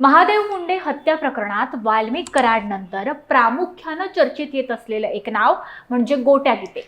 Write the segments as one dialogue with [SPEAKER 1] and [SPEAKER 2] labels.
[SPEAKER 1] महादेव मुंडे हत्या प्रकरणात वाल्मिक कराडनंतर प्रामुख्यानं चर्चेत येत असलेलं एक नाव म्हणजे गोट्या गीते.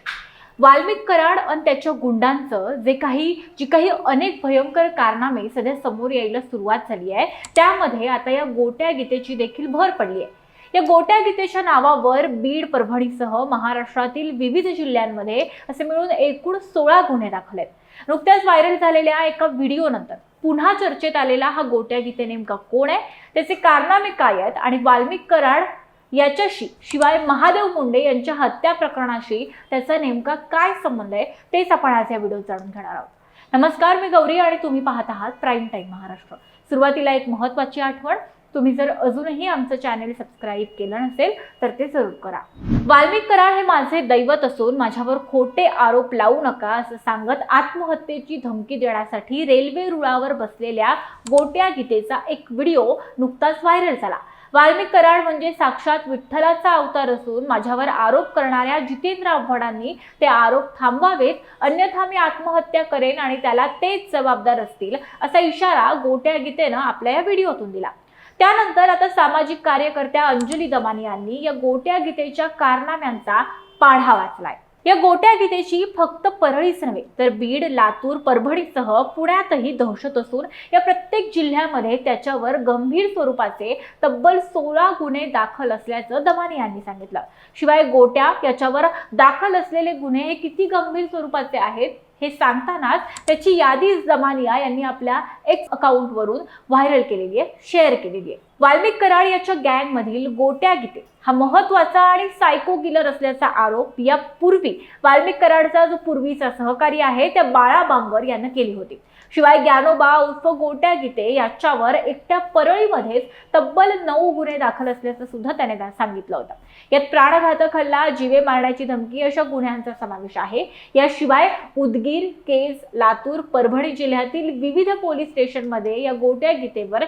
[SPEAKER 1] वाल्मिक कराड आणि त्याच्या गुंडांचं जे काही जी काही अनेक भयंकर कारनामे सध्या समोर यायला सुरुवात झाली आहे त्यामध्ये आता या गोट्या गीतेची देखील भर पडली आहे. या गोट्या गीतेच्या नावावर बीड परभणीसह महाराष्ट्रातील विविध जिल्ह्यांमध्ये असे मिळून एकूण सोळा गुन्हे दाखल आहेत. नुकत्याच व्हायरल झालेल्या एका व्हिडिओनंतर पुन्हा चर्चेत आलेला हा गोट्या गीते नेमका कोण आहे? त्याचे कारनामे काय आहेत? आणि वाल्मिक कराड याच्याशी शिवाय महादेव मुंडे यांच्या हत्या प्रकरणाशी त्याचा नेमका काय संबंध आहे? तेच आपण आज या व्हिडिओत जाणून घेणार आहोत. नमस्कार मी गौरी आणि तुम्ही पाहत आहात प्राईम टाईम महाराष्ट्र. सुरुवातीला एक महत्त्वाची आठवण तुम्ही जर अजूनही आमचं चॅनेल सबस्क्राईब केलं नसेल तर ते जरूर करा. वाल्मिक कराड हे माझे दैवत असून माझ्यावर खोटे आरोप लावू नका असं सांगत आत्महत्येची धमकी देण्यासाठी रेल्वे रुळावर बसलेल्या गोट्या गीतेचा एक व्हिडिओ नुकताच व्हायरल झाला. वाल्मिक कराड म्हणजे साक्षात विठ्ठलाचा अवतार असून माझ्यावर आरोप करणाऱ्या जितेंद्र आव्हाडांनी ते आरोप थांबवावेत अन्यथा मी आत्महत्या करेन आणि त्याला तेच जबाबदार असतील असा इशारा गोट्या गीतेनं आपल्या या व्हिडिओतून दिला. त्यानंतर आता सामाजिक कार्यकर्त्या अंजली दमानी यांनी या गोट्या गीतेच्या कारनाम्यांचा पाढा वाचलाय. या गोट्या गीतेची फक्त परळीच नव्हे तर बीड लातूर परभणीसह पुण्यातही दहशत असून या प्रत्येक जिल्ह्यामध्ये त्याच्यावर गंभीर स्वरूपाचे तब्बल सोळा गुन्हे दाखल असल्याचं दमानी यांनी सांगितलं. शिवाय गोट्या याच्यावर दाखल असलेले गुन्हे हे किती गंभीर स्वरूपाचे आहेत? हे सांगतानाच त्याची यादी जमानिया यांनी आपल्या एक्स अकाउंटवरून व्हायरल केलेली आहे शेअर केलेली आहे. वाल्मिक कराड याच्या गँगमधील गोट्या गीते. हा महत्त्वाचा आणि सायको किलर असल्याचा आरोप यापूर्वी वाल्मिक कराडचा जो पूर्वीचा सहकारी आहे त्या बाळा बांगर यानं केली होती. शिवाय ज्ञानोबा उर्फ गोट्या गीते याच्यावर एकट्या परळीमध्येच तब्बल नऊ गुन्हे दाखल असल्याचं सुद्धा त्याने सांगितलं होतं. यात प्राणघातक हल्ला जीवे मारण्याची धमकी अशा गुन्ह्यांचा समावेश आहे. याशिवाय उदगीर केज लातूर परभणी जिल्ह्यातील विविध पोलीस स्टेशनमध्ये या गोट्या गीतेवर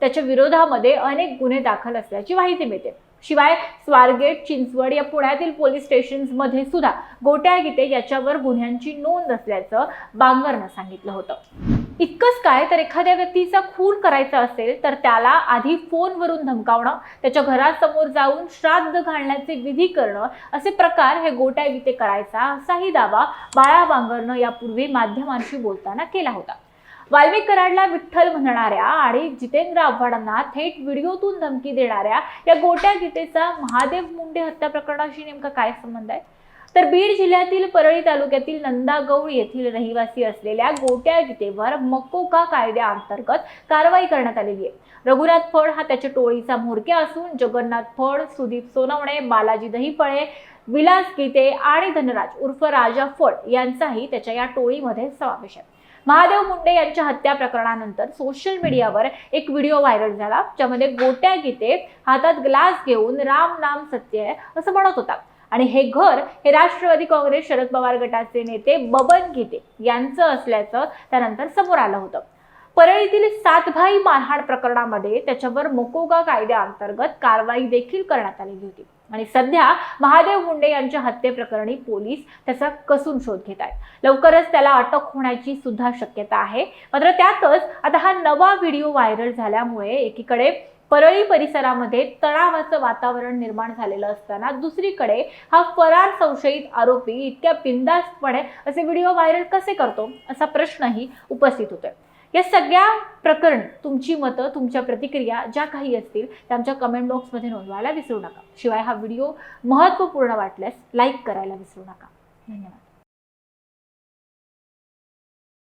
[SPEAKER 1] त्याच्या विरोधामध्ये अनेक गुन्हे दाखल असल्याची माहिती मिळते. शिवाय स्वारगेट चिंचवड या पुण्यातील पोलीस स्टेशन्समध्ये सुद्धा गोट्या गीते याच्यावर गुन्ह्यांची नोंद असल्याचं बांगरनं सांगितलं होतं. इतकंच काय तर एखाद्या व्यक्तीचा खून करायचा असेल तर त्याला आधी फोनवरून धमकावणं त्याच्या घरासमोर जाऊन श्राद्ध घालण्याचे विधी करणं असे प्रकार हे गोट्या गीते करायचा असाही दावा बाळा बांगरनं यापूर्वी माध्यमांशी बोलताना केला होता. वाल्मिक कराडला विठ्ठल म्हणणाऱ्या आणि जितेंद्र आव्हाडांना थेट व्हिडिओतून धमकी देणाऱ्या या गोट्या गीतेचा महादेव मुंडे हत्या प्रकरणाशी नेमका काय संबंध आहे? तर बीड जिल्ह्यातील परळी तालुक्यातील नंदागौळ येथील रहिवासी असलेल्या गोट्या गीतेवर मकोका कायद्याअंतर्गत कारवाई करण्यात आलेली आहे. रघुनाथ फड हा त्याच्या टोळीचा म्होरक्या असून जगन्नाथ फड सुदीप सोनवणे बालाजी दहीपळे विलास गीते आणि धनराज उर्फ राजा फड यांचाही त्याच्या या टोळीमध्ये समावेश आहे. महादेव मुंडे यांच्या हत्या प्रकरणानंतर सोशल मीडियावर एक व्हिडिओ व्हायरल झाला ज्यामध्ये गोट्या गीते हातात ग्लास घेऊन राम नाम सत्य आहे असं म्हणत होता. आणि हे घर हे राष्ट्रवादी काँग्रेस शरद पवार गटाचे नेते बबन गीते यांचं असल्याचं त्यानंतर समोर आलं होतं. परळीतील सातभाई मारहाण प्रकरणामध्ये त्याच्यावर मकोगा कायद्याअंतर्गत कारवाई देखील करण्यात आलेली होती. आणि सध्या महादेव मुंडे यांच्या हत्येप्रकरणी पोलीस त्याचा कसून शोध घेत आहेत. लवकरच त्याला अटक होण्याची सुद्धा शक्यता आहे. मात्र त्यातच आता हा नवा व्हिडिओ व्हायरल झाल्यामुळे एकीकडे परळी परिसरामध्ये तणावाचं वातावरण निर्माण झालेलं असताना दुसरीकडे हा फरार संशयित आरोपी इतक्या बिंदास्तपणे असे व्हिडिओ व्हायरल कसे करतो असा प्रश्नही उपस्थित होतोय. या सगळ्या प्रकरण तुमची मतं तुमच्या प्रतिक्रिया ज्या काही असतील त्या आमच्या कमेंट बॉक्समध्ये नोंदवायला विसरू नका. शिवाय हा व्हिडिओ महत्त्वपूर्ण वाटल्यास लाईक करायला विसरू नका. धन्यवाद.